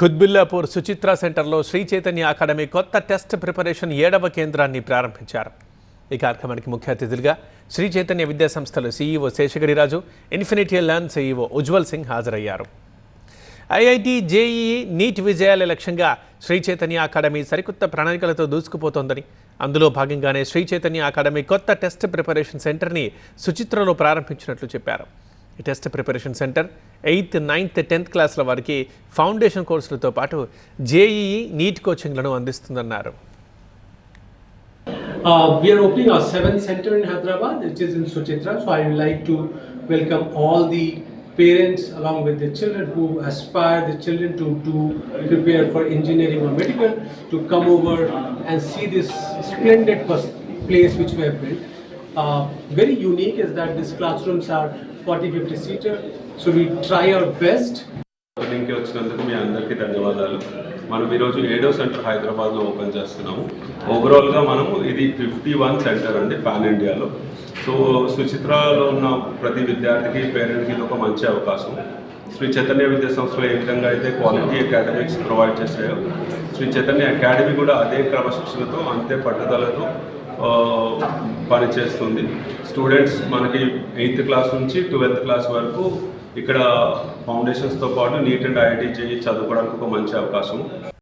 ఖుద్బిల్లాపూర్ సుచిత్ర సెంటర్లో శ్రీ చైతన్య అకాడమీ కొత్త test preparation ఏడవ కేంద్రాన్ని ప్రారంభించారు. ఈ కార్యక్రమానికి ముఖ్య అతిథులుగా శ్రీ చైతన్య విద్యాసంస్థల CEO Seshagiriraju infinity learn CEO Ujjwal Singh హాజరయ్యారు. ఐఐటి జేఈఈ నీట్ విజయాల లక్ష్యంగా శ్రీ చైతన్య అకాడమీ సరికొత్త ప్రణాళికలతో దూసుకుపోతోందని అందులో భాగంగానే శ్రీ చైతన్య అకాడమీ కొత్త టెస్ట్ ప్రిపరేషన్ సెంటర్ని సుచిత్రలో ప్రారంభించినట్లు చెప్పారు. Test preparation centre eighth ninth tenth క్లాస్ల వారికి ఫౌండేషన్ కోర్సులతో పాటు జేఈఈ నీట్ కోచింగ్లను అందిస్తుందన్నారు Uh, we are opening our seventh center in Hyderabad, which is in Suchitra. So I would like to welcome all the parents along with the children who aspire the children to do prepare for engineering or medical to come over and see this splendid place which we have built. Uh, very unique is that these classrooms are 40-50 seater. So we try our best. ఓపెనింగ్కి వచ్చినందుకు మీ అందరికీ ధన్యవాదాలు. మనం ఈరోజు ఏడో centre హైదరాబాద్లో open చేస్తున్నాము. ఓవరాల్గా మనము ఇది ఫిఫ్టీ వన్ సెంటర్ అండి పాన్ ఇండియాలో. సో సుచిత్రలో ఉన్న ప్రతి విద్యార్థికి పేరెంట్కి ఇది ఒక మంచి అవకాశం. శ్రీ చైతన్య విద్యా సంస్థలు ఏ విధంగా అయితే క్వాలిటీ అకాడమిక్స్ ప్రొవైడ్ చేశాయో శ్రీ చైతన్య అకాడమీ కూడా అదే క్రమశిక్షణతో అంతే పట్టుదలతో పనిచేస్తుంది. స్టూడెంట్స్ మనకి ఎయిత్ క్లాస్ నుంచి ట్వెల్త్ క్లాస్ వరకు ఇక్కడ ఫౌండేషన్స్తో పాటు నీట్ అండ్ ఐఐటి చేయి చదువుకోవడానికి ఒక మంచి అవకాశం.